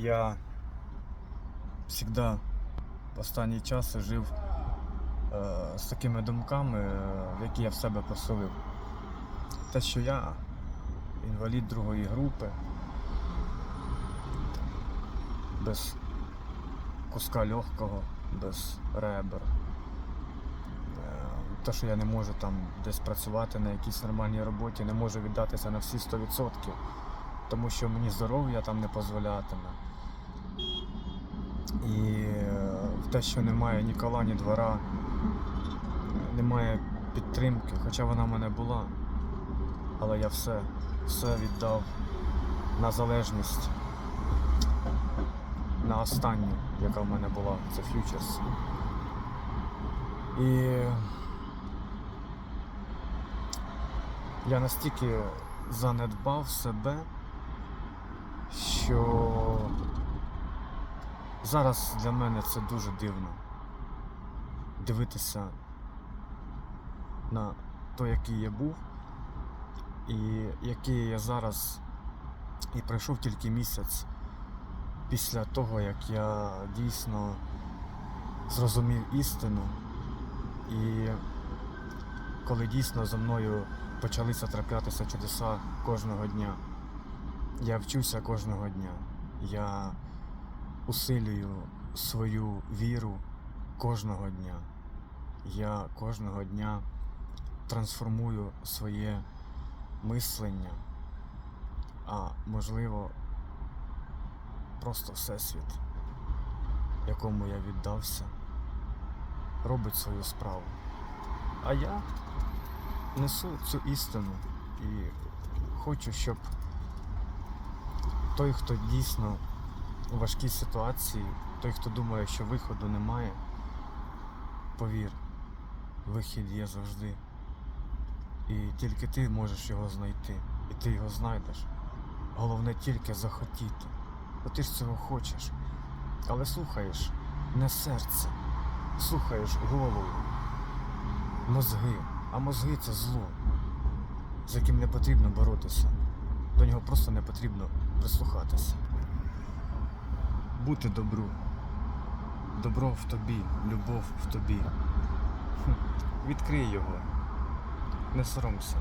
Я завжди останній час жив е, з такими думками, е, які я в себе поселив. Те, що я інвалід другої групи, без куска легкого, без ребер. Е, Те, що я не можу там десь працювати на якійсь нормальній роботі, не можу віддатися на всі 100%, тому що мені здоров'я там не дозволятиме. І е, те, що немає ні кола, ні двора, немає підтримки, хоча вона в мене була, але я все, все віддав на залежність, на останню, яка в мене була, це Futures. І я настільки занедбав себе, що зараз для мене це дуже дивно. Дивитися на той, який я був, і який я зараз і пройшов тільки місяць після того, як я дійсно зрозумів істину. І коли дійсно за мною почалися траплятися чудеса кожного дня, я вчуся кожного дня. Я усилюю свою віру кожного дня. Я кожного дня трансформую своє мислення, а можливо, просто всесвіт, якому я віддався, робить свою справу. А я несу цю істину і хочу, щоб той, хто дійсно у важкій ситуації, той, хто думає, що виходу немає, повір, вихід є завжди. І тільки ти можеш його знайти, і ти його знайдеш. Головне тільки захотіти. Бо ти ж цього хочеш. Але слухаєш не серце, слухаєш голову, мозги. А мозги це зло, з яким не потрібно боротися. До нього просто не потрібно прислухатися. Бути добру. Добро в тобі, любов в тобі. Відкрий його. Не соромся.